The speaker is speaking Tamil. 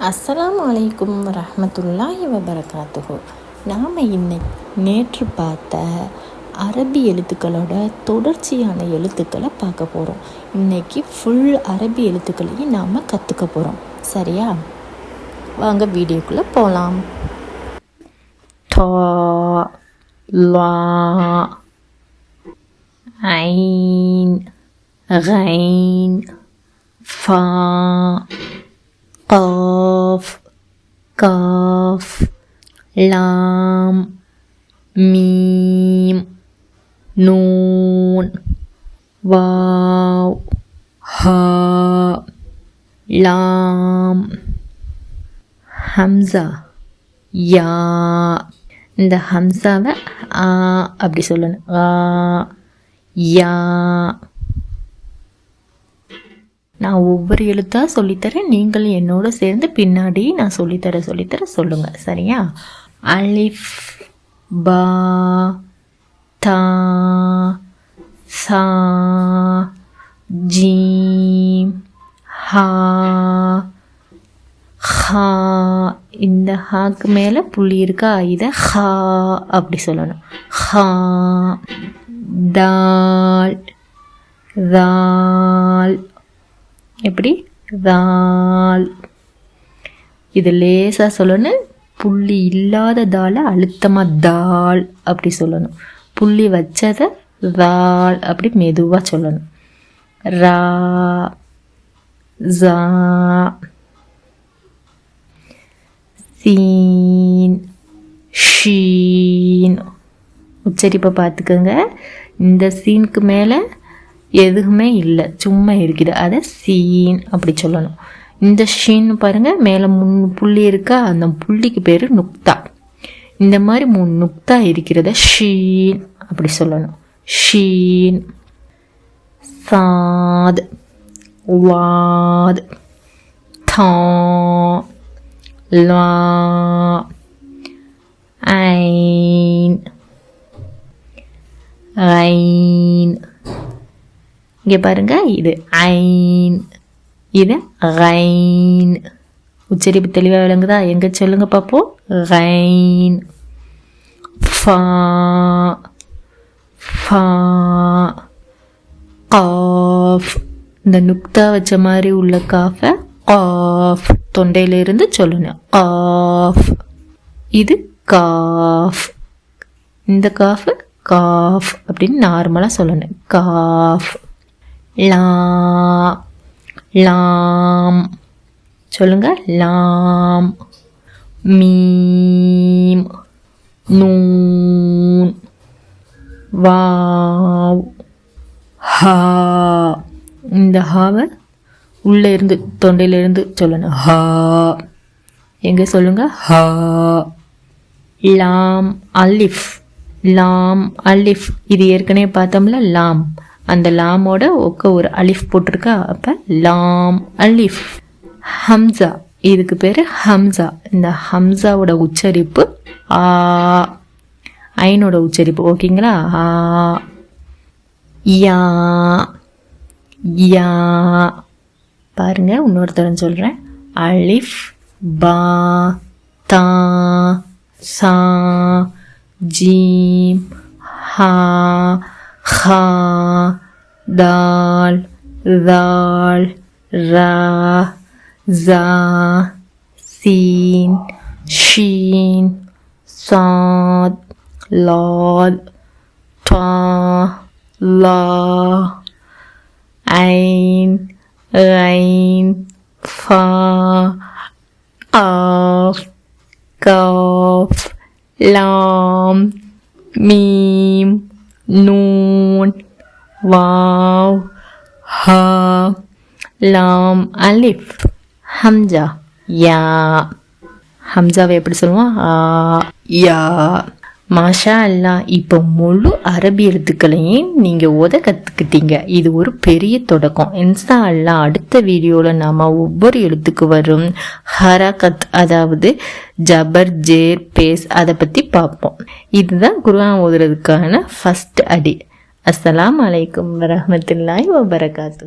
அஸ்லாம் வலைக்கும் ரஹமத்துல்லாஹி வபரகாத்துஹோ. நாம் இன்னைக்கு நேற்று பார்த்த அரபி எழுத்துக்களோட தொடர்ச்சியான எழுத்துக்களை பார்க்க போகிறோம் இன்னைக்கு ஃபுல் அரபி எழுத்துக்களையும் நாம் கற்றுக்க போகிறோம் சரியா? வாங்க வீடியோக்குள்ளே போகலாம் தோ லா ஐன் கைன் ஃபா கா காஃப் லாம் மீம் நூன் வாவ் ஹா லாம். ஹம்சா யா. இந்த ஹம்சாவை ஆ அப்படி சொல்லணும். ஆ யா. நான் ஒவ்வொரு எழுத்தாக சொல்லித்தரேன். நீங்களும் என்னோட சேர்ந்து பின்னாடி நான் சொல்லித்தர சொல்லித்தர சொல்லுங்கள் சரியா? அலிஃப் பா தா சா ஜீம் ஹா ஹா. இந்த ஹாக்கு மேலே புள்ளி இருக்கா? இதை ஹா அப்படி சொல்லணும். ஹா தால் ரா. எப்படி? தால் இது லேசாக சொல்லணும். புள்ளி இல்லாத தாலை அழுத்தமாக தால் அப்படி சொல்லணும். புள்ளி வச்சதை தால் அப்படி மெதுவாக சொல்லணும். ரா ஜா சீன் ஷீன். உச்சரிப்பை பார்த்துக்கோங்க. இந்த சீனுக்கு மேலே எதுவுமே இல்லை. சும்மா இருக்குது. அதை சீன் அப்படி சொல்லணும். இந்த ஷீன் பாருங்கள் மேலே முன் புள்ளி இருக்கா? அந்த புள்ளிக்கு பேர் நுக்தா. இந்த மாதிரி மூணு நுக்தா இருக்கிறத ஷீன் அப்படி சொல்லணும். ஷீன். சாத். வாத். தா. லா. ஐன். ஐன். இங்கே பாருங்கள் இது ஐன். இது ரைன் உச்சரிப்பு தெளிவாக விளங்குதா? எங்கே சொல்லுங்க பார்ப்போம் ரைன் ஃபா. ஃபா. காஃப். இந்த நுக்தா வச்ச மாதிரி உள்ள காஃபை காஃப். தொண்டையிலிருந்து சொல்லணும். காஃப். இது காஃப். இந்த காஃபு காஃப் அப்படின்னு நார்மலாக சொல்லணும். காஃப். லா லாம். சொல்லுங்க. லாம். மீம். நூன். வாவ். ஹா. இந்த ஹாவை உள்ளே இருந்து தொண்டையிலிருந்து சொல்லணும். ஹா. எங்கே சொல்லுங்க? ஹா. லாம். அலிஃப். லாம். அலிஃப். இது ஏற்கனவே பார்த்தோம்ல? லாம். அந்த லாமோட ஒக்க ஒரு அலிஃப் போட்டிருக்கா? அப்போ லாம் அலிஃப். ஹம்சா. இதுக்கு பேர் ஹம்சா. இந்த ஹம்சாவோட உச்சரிப்பு ஆ. ஐனோட உச்சரிப்பு. ஓகேங்களா? ஆ. யா. யா. பாருங்க இன்னொருத்தரம் சொல்கிறேன் அலிஃப் பா தா சா ஜீம் ஹா Ha, dal, dal, ra, za, sin, shin, sad, lad, ta, la, ein, rain, fa, af, kaf, lam, mim, nun. வாவ் ஹா லாம் அலிஃப் ஹம்ஜா யா. ஹம்ஜாவை எப்படி சொல்லுவோம்? ஆ யா. மாஷா அல்லா இப்போ முழு அரபி எழுத்துக்களையும் நீங்கள் உத கற்றுக்கிட்டீங்க இது ஒரு பெரிய தொடக்கம். இன்ஸ்டா அல்லா அடுத்த வீடியோவில் நாம் ஒவ்வொரு எழுத்துக்கு வரும் ஹராகத் அதாவது ஜபர் ஜேர் பேஸ் அதை பற்றி பார்ப்போம். இதுதான் குருவான் ஓதுறதுக்கான ஃபஸ்ட் அடி. அஸ்லாம் வலைக்கம் வரமத்துல்லாய் வபரகாத்து